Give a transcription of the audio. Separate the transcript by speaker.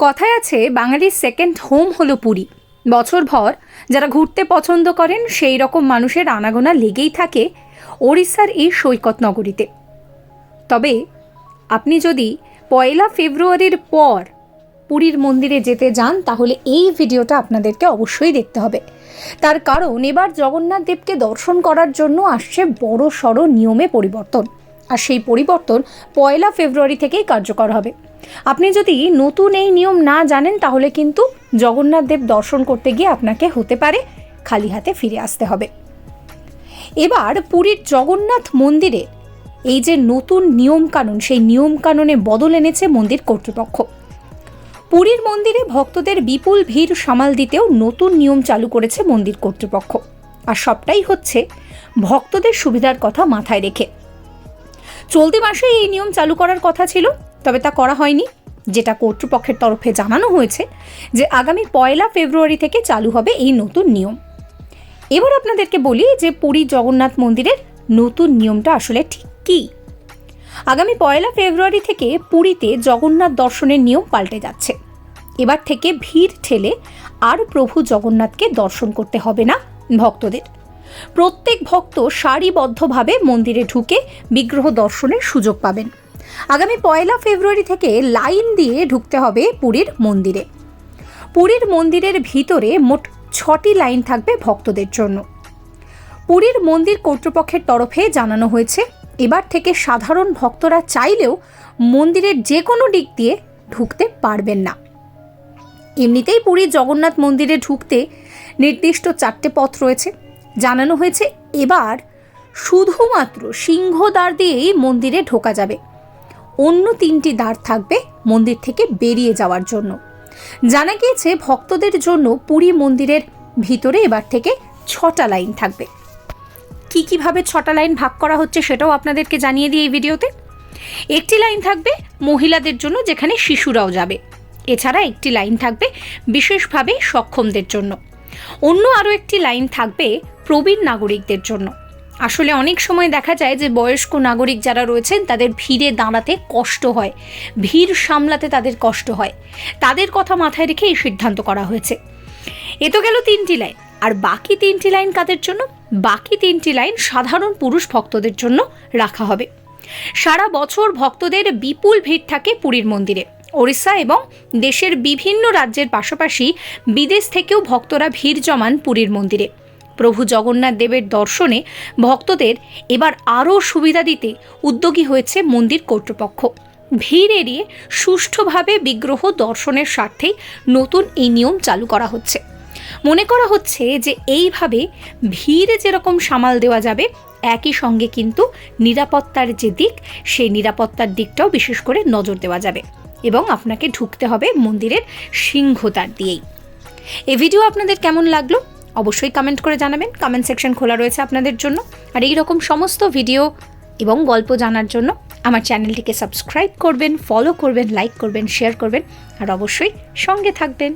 Speaker 1: কথায় আছে, বাঙালির সেকেন্ড হোম হলো পুরী। বছরভর যারা ঘুরতে পছন্দ করেন, সেই রকম মানুষের আনাগোনা লেগেই থাকে ওড়িশার এই সৈকত নগরীতে। তবে আপনি যদি পয়লা ফেব্রুয়ারির পর পুরীর মন্দিরে যেতে যান, তাহলে এই ভিডিওটা আপনাদেরকে অবশ্যই দেখতে হবে। তার কারণ, এবার জগন্নাথ দেবকে দর্শন করার জন্য আসছে বড় সড় নিয়মে পরিবর্তন। আর সেই পরিবর্তন পয়লা ফেব্রুয়ারি থেকেই কার্যকর হবে। আপনি যদি নতুন এই নিয়ম না জানেন, তাহলে কিন্তু জগন্নাথ দেব দর্শন করতে গিয়ে আপনাকে হতে পারে খালি হাতে ফিরে আসতে হবে। এবার পুরীর জগন্নাথ মন্দিরে এই যে নতুন নিয়মকানুন, সেই নিয়মকানুনে বদল এনেছে মন্দির কর্তৃপক্ষ। পুরীর মন্দিরে ভক্তদের বিপুল ভিড় সামাল দিতেও নতুন নিয়ম চালু করেছে মন্দির কর্তৃপক্ষ। আর সবটাই হচ্ছে ভক্তদের সুবিধার কথা মাথায় রেখে। চলতি মাসে এই নিয়ম চালু করার কথা ছিল, তবে তা করা হয়নি। যেটা কর্তৃপক্ষের তরফে জানানো হয়েছে যে আগামী পয়লা ফেব্রুয়ারি থেকে চালু হবে এই নতুন নিয়ম। এবার আপনাদেরকে বলি যে পুরী জগন্নাথ মন্দিরের নতুন নিয়মটা আসলে ঠিক কী? আগামী পয়লা ফেব্রুয়ারি থেকে পুরীতে জগন্নাথ দর্শনের নিয়ম পাল্টে যাচ্ছে। এবার থেকে ভিড় ঠেলে আর প্রভু জগন্নাথকে দর্শন করতে হবে না ভক্তদের। প্রত্যেক ভক্ত সারিবদ্ধভাবে মন্দিরে ঢুকে বিগ্রহ দর্শনের সুযোগ পাবেন। আগামী পয়লা ফেব্রুয়ারি থেকে লাইন দিয়ে ঢুকতে হবে পুরীর মন্দিরে। পুরীর মন্দিরের ভিতরে মোট ছটি লাইন থাকবে ভক্তদের জন্য। পুরীর মন্দির কর্তৃপক্ষের তরফে জানানো হয়েছে, এবার থেকে সাধারণ ভক্তরা চাইলেও মন্দিরের যে কোনো দিক দিয়ে ঢুকতে পারবেন না। এমনিতেই পুরীর জগন্নাথ মন্দিরে ঢুকতে নির্দিষ্ট চারটে পথ রয়েছে। জানানো হয়েছে এবার শুধুমাত্র সিংহদ্বার দিয়েই মন্দিরে ঢোকা যাবে। অন্য তিনটি দ্বার থাকবে মন্দির থেকে বেরিয়ে যাওয়ার জন্য। জানা গিয়েছে ভক্তদের জন্য পুরী মন্দিরের ভিতরে এবার থেকে ছটা লাইন থাকবে। কী কীভাবে ছটা লাইন ভাগ করা হচ্ছে সেটাও আপনাদেরকে জানিয়ে দিই এই ভিডিওতে। একটি লাইন থাকবে মহিলাদের জন্য যেখানে শিশুরাও যাবে। এছাড়া একটি লাইন থাকবে বিশেষভাবে সক্ষমদের জন্য। অন্য আরও একটি লাইন থাকবে প্রবীণ নাগরিকদের জন্য। আসলে অনেক সময় দেখা যায় যে বয়স্ক নাগরিক যারা রয়েছেন, তাদের ভিড়ে দাঁড়াতে কষ্ট হয়। ভিড় সামলাতে তাদের কষ্ট হয়। তাদের কথা মাথায় রেখে এই সিদ্ধান্ত করা হয়েছে। এ তো গেল তিনটি লাইন। আর বাকি তিনটি লাইন কাদের জন্য? বাকি তিনটি লাইন সাধারণ পুরুষ ভক্তদের জন্য রাখা হবে। সারা বছর ভক্তদের বিপুল ভিড় থাকে পুরীর মন্দিরে। ওড়িশা এবং দেশের বিভিন্ন রাজ্যের পাশাপাশি বিদেশ থেকেও ভক্তরা ভিড় জমান পুরীর মন্দিরে। প্রভু জগন্নাথ দেবের দর্শনে ভক্তদের এবার আরও সুবিধা দিতে উদ্যোগী হয়েছে মন্দির কর্তৃপক্ষ। ভিড় এড়িয়ে সুষ্ঠুভাবে বিগ্রহ দর্শনের স্বার্থেই নতুন এই নিয়ম চালু করা হচ্ছে। মনে করা হচ্ছে যে এইভাবে ভিড়ে যেরকম সামাল দেওয়া যাবে, একই সঙ্গে কিন্তু নিরাপত্তার যে দিক, সেই নিরাপত্তার দিকটাও বিশেষ করে নজর দেওয়া যাবে। এবং আপনাকে ঢুকতে হবে মন্দিরের সিংহতার দিয়েই। এই ভিডিও আপনাদের কেমন লাগল? অবশ্যই কমেন্ট করে জানাবেন। কমেন্ট সেকশন খোলা রয়েছে আপনাদের জন্য। আর এই রকম সমস্ত ভিডিও এবং গল্প জানার জন্য আমার চ্যানেলটিকে সাবস্ক্রাইব করবেন ফলো করবেন লাইক করবেন শেয়ার করবেন। আর অবশ্যই সঙ্গে থাকবেন।